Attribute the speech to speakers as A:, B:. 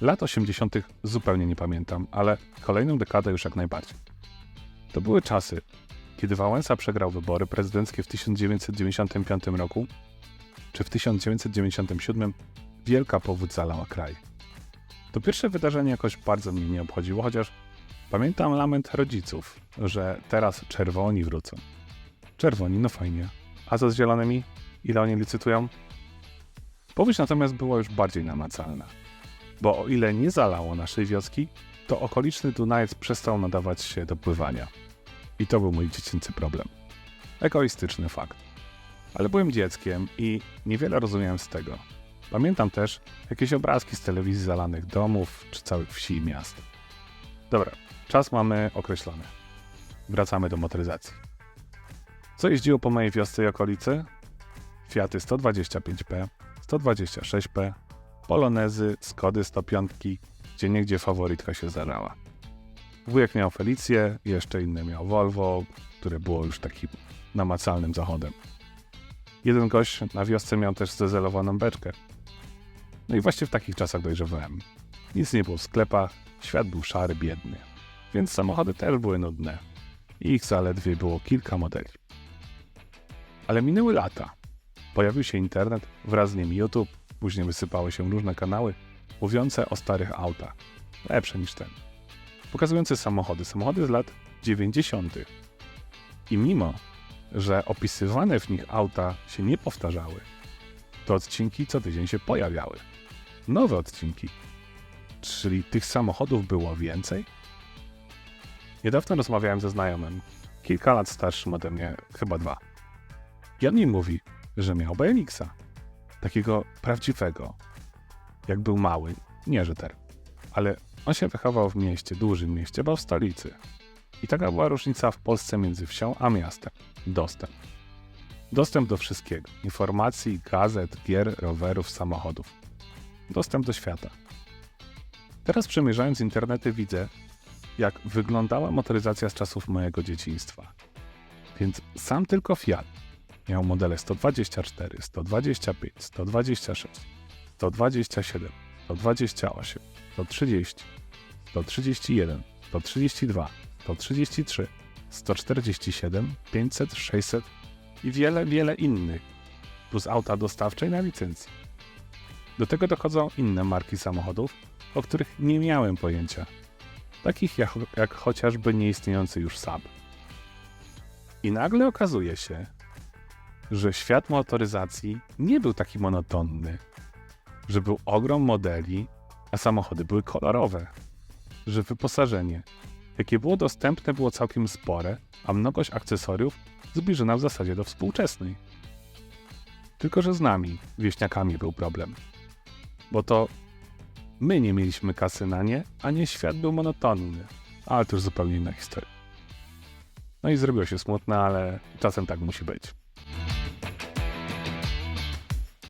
A: Lat 80. zupełnie nie pamiętam, ale kolejną dekadę już jak najbardziej. To były czasy, kiedy Wałęsa przegrał wybory prezydenckie w 1995 roku, czy w 1997 wielka powódź zalała kraj. To pierwsze wydarzenie jakoś bardzo mnie nie obchodziło, chociaż pamiętam lament rodziców, że teraz czerwoni wrócą. Czerwoni, no fajnie. A co z zielonymi? Ile oni licytują? Powódź natomiast była już bardziej namacalna. Bo o ile nie zalało naszej wioski, to okoliczny Dunajec przestał nadawać się do pływania. I to był mój dziecięcy problem. Egoistyczny fakt. Ale byłem dzieckiem i niewiele rozumiałem z tego. Pamiętam też jakieś obrazki z telewizji zalanych domów czy całych wsi i miast. Dobra, czas mamy określony. Wracamy do motoryzacji. Co jeździło po mojej wiosce i okolicy? Fiaty 125P, 126P, Polonezy, Skody 105, gdzie niegdzie faworytka się zdarzała. Wujek miał Felicję, jeszcze inny miał Volvo, które było już takim namacalnym zachodem. Jeden gość na wiosce miał też zdezelowaną beczkę. No i właśnie w takich czasach dojrzewałem. Nic nie było w sklepach, świat był szary, biedny. Więc samochody też były nudne. I ich zaledwie było kilka modeli. Ale minęły lata. Pojawił się internet, wraz z nim YouTube, później wysypały się różne kanały mówiące o starych autach. Lepsze niż ten. Pokazujące samochody, samochody z lat 90. I mimo, że opisywane w nich auta się nie powtarzały, to odcinki co tydzień się pojawiały. Nowe odcinki. Czyli tych samochodów było więcej? Niedawno rozmawiałem ze znajomym, kilka lat starszym ode mnie, chyba dwa. I on mi mówi, że miał BMX-a. Takiego prawdziwego. Jak był mały, nie że. Ale on się wychował w mieście, dużym mieście, bo w stolicy. I taka była różnica w Polsce między wsią a miastem. Dostęp. Dostęp do wszystkiego. Informacji, gazet, gier, rowerów, samochodów. Dostęp do świata. Teraz przemierzając internety widzę, jak wyglądała motoryzacja z czasów mojego dzieciństwa. Więc sam tylko Fiat miał modele 124, 125, 126, 127, 128, 130, 131, 132, 133, 147, 500, 600 i wiele, wiele innych, plus auta dostawcze i na licencji. Do tego dochodzą inne marki samochodów, o których nie miałem pojęcia, takich jak, jak chociażby nieistniejący już Saab. I nagle okazuje się, że świat motoryzacji nie był taki monotonny, że był ogrom modeli, a samochody były kolorowe, że wyposażenie, jakie było dostępne, było całkiem spore, a mnogość akcesoriów zbliżona w zasadzie do współczesnej. Tylko, że z nami, wieśniakami, był problem. Bo to my nie mieliśmy kasy na nie, a nie świat był monotonny. Ale to już zupełnie inna historia. No i zrobiło się smutne, ale czasem tak musi być.